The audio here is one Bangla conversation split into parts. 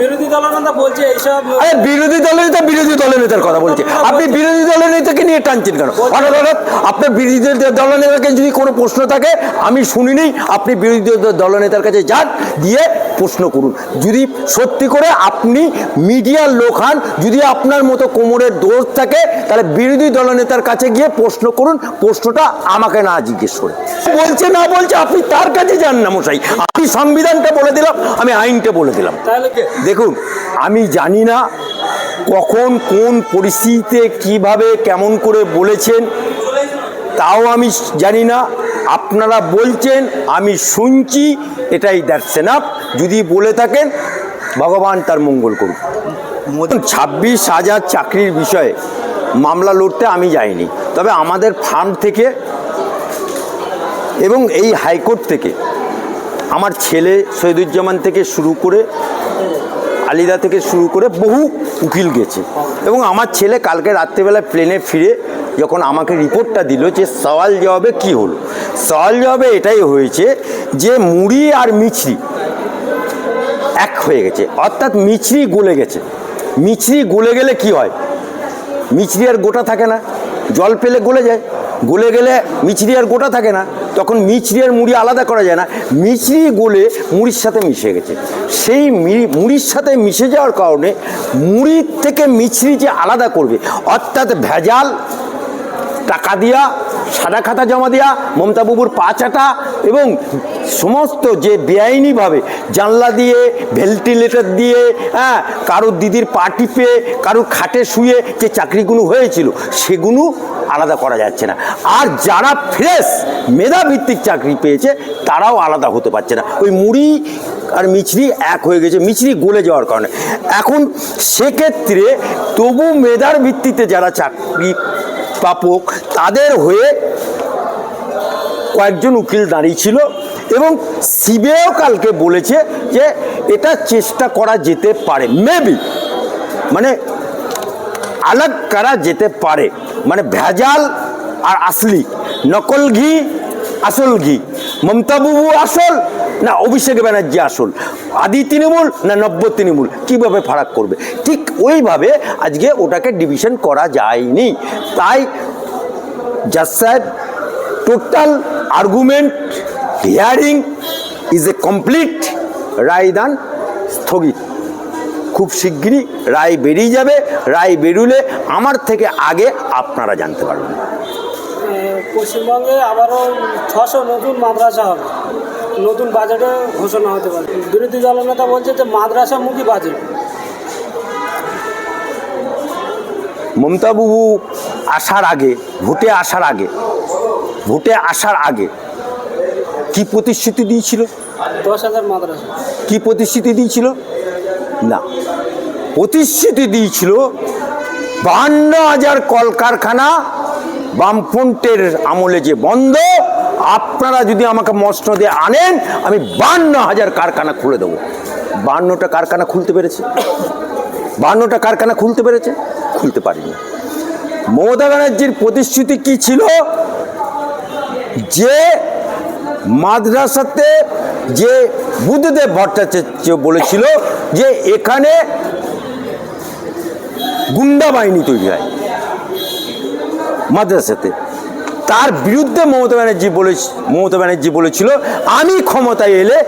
বিরোধী দলনেতা বলছে এইসব আরে বিরোধী দলের নেতা বিরোধী দলের নেতার কথা বলছি। আপনি বিরোধী দলের নেতাকে নিয়ে টানছেন কেন? হঠাৎ হঠাৎ আপনার বিরোধী দলের নেতাকে যদি কোনো প্রশ্ন থাকে আমি শুনিনি আপনি বিরোধী দলের নেতার কাছে যান দিয়ে প্রশ্ন করুন। যদি সত্যি করে আপনি মিডিয়ার লোক হন যদি আপনার মতো কোমরের দোষ থাকে তাহলে বিরোধী দলনেতার কাছে গিয়ে প্রশ্ন করুন প্রশ্নটা আমাকে না জিজ্ঞেস করে। বলছে না বলছে আপনি তার কাছে যান না মশাই। আমি সংবিধানটা বলে দিলাম আমি আইনটা বলে দিলাম। দেখুন আমি জানি না কখন কোন পরিস্থিতিতে কীভাবে কেমন করে বলেছেন তাও আমি জানি না। আপনারা বলছেন, আমি শুনছি, এটাই দ্যাটস এনাফ যদি বলে থাকেন, ভগবান তার মঙ্গল করুন ছাব্বিশ হাজার চাকরির বিষয়ে মামলা লড়তে আমি যাইনি। তবে আমাদের ফার্ম থেকে এবং এই হাইকোর্ট থেকে আমার ছেলে শহীদুজ্জামান থেকে শুরু করে আলিদা থেকে শুরু করে বহু উকিল গেছে। এবং আমার ছেলে কালকে রাত্রেবেলা প্লেনে ফিরে যখন আমাকে রিপোর্টটা দিল যে সওয়াল জবাবে কি হলো? সওয়াল জবাবে এটাই হয়েছে যে মুড়ি আর মিছরি এক হয়ে গেছে। অর্থাৎ মিছরি গলে গেছে। মিছরি গলে গেলে কি হয়? মিছরি আর গোটা থাকে না। জল পেলে গলে যায়। গলে গেলে মিছরি আর গোটা থাকে না। তখন মিছরি আর মুড়ি আলাদা করা যায় না। মিছরি গলে মুড়ির সাথে মিশে গেছে। সেই মুড়ির সাথে মিশে যাওয়ার কারণে মুড়ির থেকে মিছরি যে আলাদা করবে, অর্থাৎ ভেজাল টাকা দিয়া, সাদা খাতা জমা দেওয়া মমতা বাবুর পা চাটা এবং সমস্ত যে বেআইনিভাবে জানলা দিয়ে, ভেন্টিলেটর দিয়ে হ্যাঁ কারোর দিদির পা টিপে, কারোর খাটে শুয়ে যে চাকরিগুলো হয়েছিল, সেগুলো আলাদা করা যাচ্ছে না। আর যারা ফ্রেশ, মেধাভিত্তিক চাকরি পেয়েছে, তারাও আলাদা হতে পারছে না। ওই মুড়ি আর মিছরি এক হয়ে গেছে, মিছরি গলে যাওয়ার কারণে। এখন সেক্ষেত্রে তবু মেধার ভিত্তিতে যারা চাকরি প্রাপক তাদের হয়ে কয়েকজন উকিল দাঁড়িয়েছিল এবং সিবিআইও কালকে বলেছে যে এটা চেষ্টা করা যেতে পারে মেবি মানে আলাগ করা যেতে পারে মানে ভেজাল আর আসলি, নকল ঘি, আসল ঘি, মমতা বাবু আসল না অভিষেক ব্যানার্জি আসল আদি তৃণমূল না নব্য তৃণমূল, কীভাবে ফারাক করবে? ঠিক ওইভাবে আজকে ওটাকে ডিভিশন করা যায়নি। তাই জাজ সাহেব total argument hearing is a complete রায়দান স্থগিত। খুব শিগগিরই রায় বেরিয়ে যাবে। রায় বেরুলে আমার থেকে আগে আপনারা জানতে পারবেন। পশ্চিমবঙ্গে আবারও ছশো নতুন মাদ্রাসা হবে। নতুন বাজেটে ঘোষণা হতে পারে। বিরোধী দলনেতা বলছে যে মাদ্রাসামুখী বাজেট মমতা বাবু আসার আগে ভোটে আসার আগে ভোটে আসার আগে কি প্রতিশ্রুতি দিয়েছিল? দশ হাজার মাদ্রাসা। কি প্রতিশ্রুতি দিয়েছিল? না। প্রতিশ্রুতি দিয়েছিল বাহান্ন হাজার কলকারখানা বামফ্রন্টের আমলে যে বন্ধ আপনারা যদি আমাকে মসনদে আনেন, আমি বান্ন হাজার কারখানা খুলে দেবো। বান্নটা কারখানা খুলতে পেরেছে? বান্নটা কারখানা খুলতে পেরেছে? খুলতে পারিনি। মমতা ব্যানার্জির প্রতিশ্রুতি কি ছিল? যে মাদ্রাসাতে যে বুদ্ধদেব ভট্টাচার্য বলেছিল যে এখানে গুন্ডা বাহিনী তৈরি হয় মাদ্রাসাতে। তার বিরুদ্ধে মমতা ব্যানার্জি বলে মমতা ব্যানার্জি বলেছিল, আমি ক্ষমতায় এলে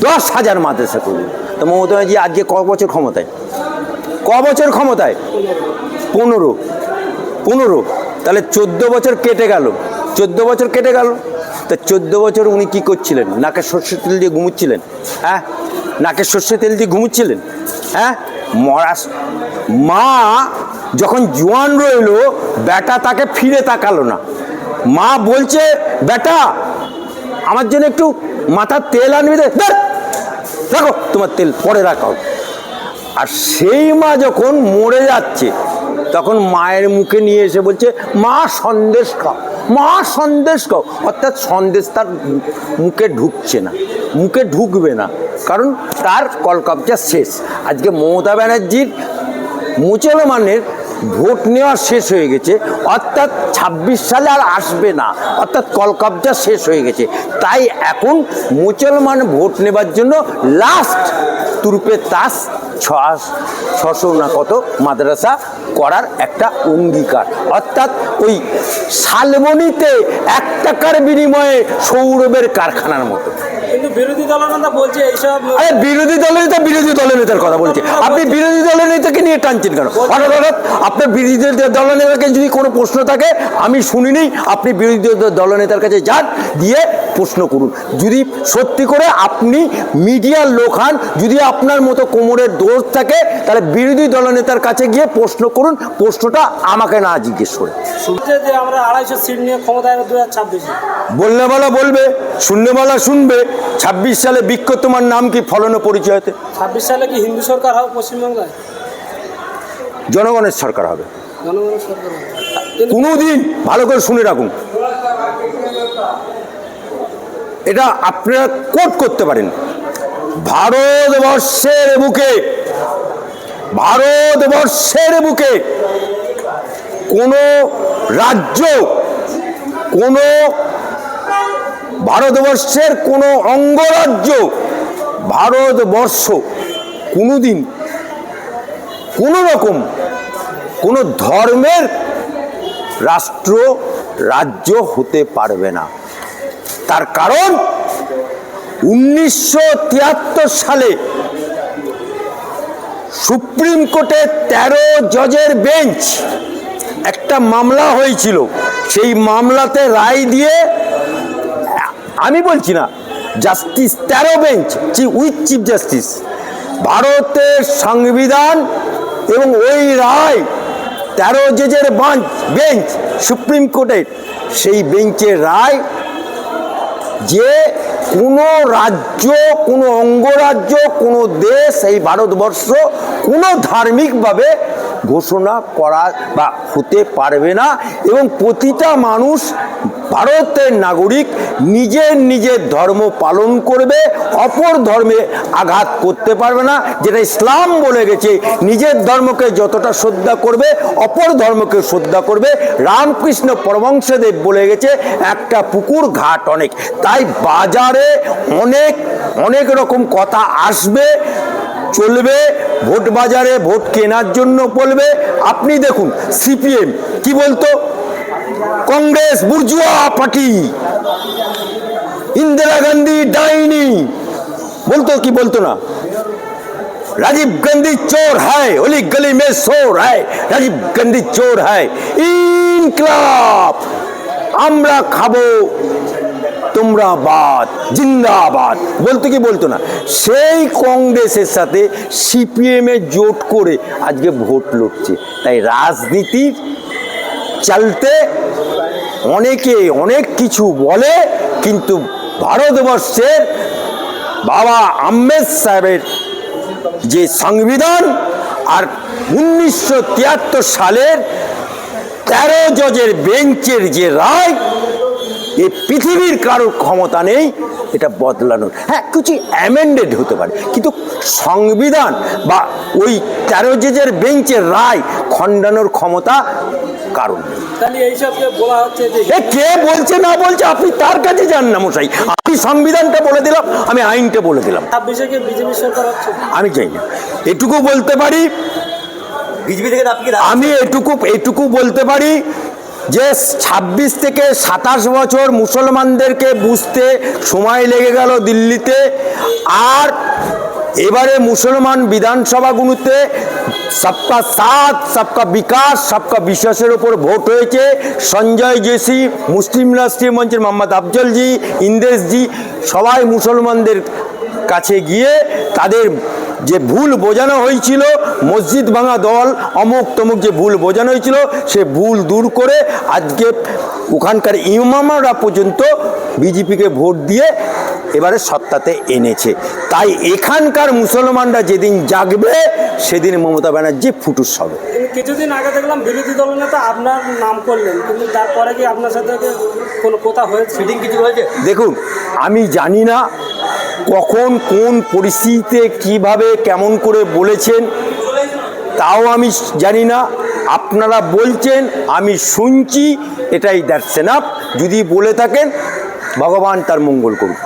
দশ হাজার মাদ্রাসা করব। তো মমতা ব্যানার্জি আজকে ক বছর ক্ষমতায়? ক বছর ক্ষমতায়? পনেরো। পনেরো। তাহলে চোদ্দ বছর কেটে গেল। চোদ্দ বছর কেটে গেল। তা চোদ্দ বছর উনি কি করছিলেন? নাকে সর্ষে তেল দিয়ে ঘুমুচ্ছিলেন? হ্যাঁ? নাকে সর্ষে তেল দিয়ে ঘুমুচ্ছিলেন? হ্যাঁ? মরাস, মা যখন জোয়ান রইল, বেটা তাকে ফিরে তাকালো না। মা বলছে বেটা আমার জন্য একটু মাথার তেল আনবি দে ধ্যাৎ, রাখো তোমার তেল পরে রাখাও আর সেই মা যখন মরে যাচ্ছে তখন মায়ের মুখে নিয়ে এসে বলছে মা সন্দেশ খাও মা সন্দেশ খাও। অর্থাৎ সন্দেশ তার মুখে ঢুকছে না মুখে ঢুকবে না কারণ তার কলকবজা শেষ। আজকে মমতা ব্যানার্জির মুসলমানের ভোট নেওয়া শেষ হয়ে গেছে। অর্থাৎ ছাব্বিশ সালে আর আসবে না। অর্থাৎ কলকবজা শেষ হয়ে গেছে। তাই এখন মুসলমান ভোট নেবার জন্য লাস্ট তুরুপে তাস ছশো না কত মাদ্রাসা করার একটা অঙ্গীকার। অর্থাৎ ওই শালবনিতে এক টাকার বিনিময়ে সৌরভের কারখানার মতো। কিন্তু বিরোধী দলনেতা বলছে এইসব আরে বিরোধী দলের নেতা বিরোধী দলের নেতার কথা বলছে। আপনি বিরোধী দলের নেতাকে নিয়ে টানছেন কেন? হঠাৎ আপনার বিরোধী দলের নেতাকে যদি কোনো প্রশ্ন থাকে আমি শুনিনি আপনি বিরোধী দলের নেতার কাছে যান দিয়ে প্রশ্ন করুন। যদি সত্যি করে আপনি মিডিয়ার লোক হন যদি আপনার মতো কোমরের দোষ থাকে তাহলে বিরোধী দলনেতার কাছে গিয়ে প্রশ্ন করুন প্রশ্নটা আমাকে না জিজ্ঞেস করে। আমরা আড়াইশো সিট নিয়ে ক্ষমতায় দু হাজার ছাব্বিশে। বললেওয়ালা বলবে শূন্যওয়ালা শুনবে। ছাব্বিশ সালে বৃক্ষ তোমার নাম কি? ফলন পরিচয়তে ছাব্বিশ সালে কি হিন্দু সরকার হবে পশ্চিমবাংলায়? জনগণের সরকার হবে। জনগণের সরকার কোনোদিন ভালো করে শুনে রাখুন। এটা আপনারা কোট করতে পারেন। ভারতবর্ষের বুকে ভারতবর্ষের বুকে কোনো রাজ্য কোনো ভারতবর্ষের কোনো অঙ্গরাজ্য, ভারতবর্ষ কোনোদিন কোনো রকম কোনো ধর্মের রাষ্ট্র, রাজ্য হতে পারবে না। তার কারণ উনিশশো তিয়াত্তর সালে সুপ্রিম কোর্টে তেরো জজের বেঞ্চ একটা মামলা হয়েছিল। সেই মামলাতে রায় দিয়ে আমি বলছি না জাস্টিস তেরো বেঞ্চ চি উইথ চিফ জাস্টিস ভারতের সংবিধান এবং ওই রায়, তেরো জজের বাঞ্চ বেঞ্চ সুপ্রিম কোর্টের, সেই বেঞ্চের রায় যে কোনো রাজ্য, কোনো অঙ্গরাজ্য, কোনো দেশ, এই ভারতবর্ষ কোনো ধার্মিকভাবে ঘোষণা করা বা হতে পারবে না এবং প্রতিটা মানুষ ভারতের নাগরিক নিজের নিজের ধর্ম পালন করবে, অপর ধর্মে আঘাত করতে পারবে না। যেটা ইসলাম বলে গেছে, নিজের ধর্মকে যতটা শ্রদ্ধা করবে, অপর ধর্মকে শ্রদ্ধা করবে। রামকৃষ্ণ পরমংসদেব বলে গেছে, একটা পুকুর ঘাট অনেক। তাই বাজারে অনেক অনেক রকম কথা আসবে, চলবে। ভোট বাজারে ভোট কেনার জন্য বলবে আপনি দেখুন সিপিএম কি বলতো কংগ্রেস বুর্জুয়া পার্টি ইন্দিরা গান্ধী ডাইনি বলতো কি বলতো না राजीव गांधी चोर है ओली गली में शोर है রাজীব গান্ধী চোর है ইনকলাব আমরা খাবো তোমরা বাদ জিন্দাবাদ। বলতো কি বলতো না, সেই কংগ্রেসের সাথে সিপিএম জোট করে আজকে ভোট লড়ছে তাই রাজনীতির চলতে অনেকে অনেক কিছু বলে, কিন্তু ভারতবর্ষের বাবা আম্বেদ সাহেবের যে সংবিধান আর উনিশশো তিয়াত্তর সালের তেরো জজের বেঞ্চের যে রায় এ পৃথিবীর কারোর ক্ষমতা নেই এটা বদলানোর। হ্যাঁ কিছু অ্যামেন্ডেড হতে পারে কিন্তু সংবিধান বা ওই তেরো জজের বেঞ্চের রায় খণ্ডানোর ক্ষমতা কারণ নেই। তাহলে এইসবকে বলা হচ্ছে যে এ কে বলছে না বলছে আপনি তার কাছে যান না মশাই। আমি সংবিধানটা বলে দিলাম আমি আইনটা বলে দিলাম। আমি চাই না। এটুকু বলতে পারি বিজেপি থেকে আমি এটুকু এটুকু বলতে পারি যে ২৬ থেকে সাতাশ বছর মুসলমানদেরকে বুঝতে সময় লেগে গেল দিল্লিতে, আর এবারে মুসলমান বিধানসভাগুলোতে সবকা সাথ, সবকা বিকাশ, সবকা বিশ্বাসের ওপর ভোট হয়েছে। সঞ্জয় জেসি, মুসলিম রাষ্ট্রীয় মঞ্চের মোহাম্মদ আফজলজি ইন্দ্রেশজি সবাই মুসলমানদের কাছে গিয়ে তাদের যে ভুল বোঝানো হয়েছিল মসজিদ ভাঙা দল অমুক তমুক যে ভুল বোঝানো হয়েছিল সে ভুল দূর করে আজকে ওখানকার ইমামরা পর্যন্ত বিজেপিকে ভোট দিয়ে এবারে সত্তাতে এনেছে। তাই এখানকার মুসলমানরা যেদিন জাগবে সেদিন মমতা ব্যানার্জি ফুটুস হবে। কিছুদিন আগে দেখলাম বিরোধী দলনেতা আপনার নাম করলেন কিন্তু তারপরে কি আপনার সাথে কোনো কথা হয়েছে? মিটিং কিছু হয়েছে? দেখুন আমি জানি না কখন কোন পরিস্থিতিতে কীভাবে কেমন করে বলেছেন, তাও আমি জানি না। আপনারা বলছেন, আমি শুনছি, এটাই দ্যাটস এনাফ। যদি বলে থাকেন, ভগবান তার মঙ্গল করুন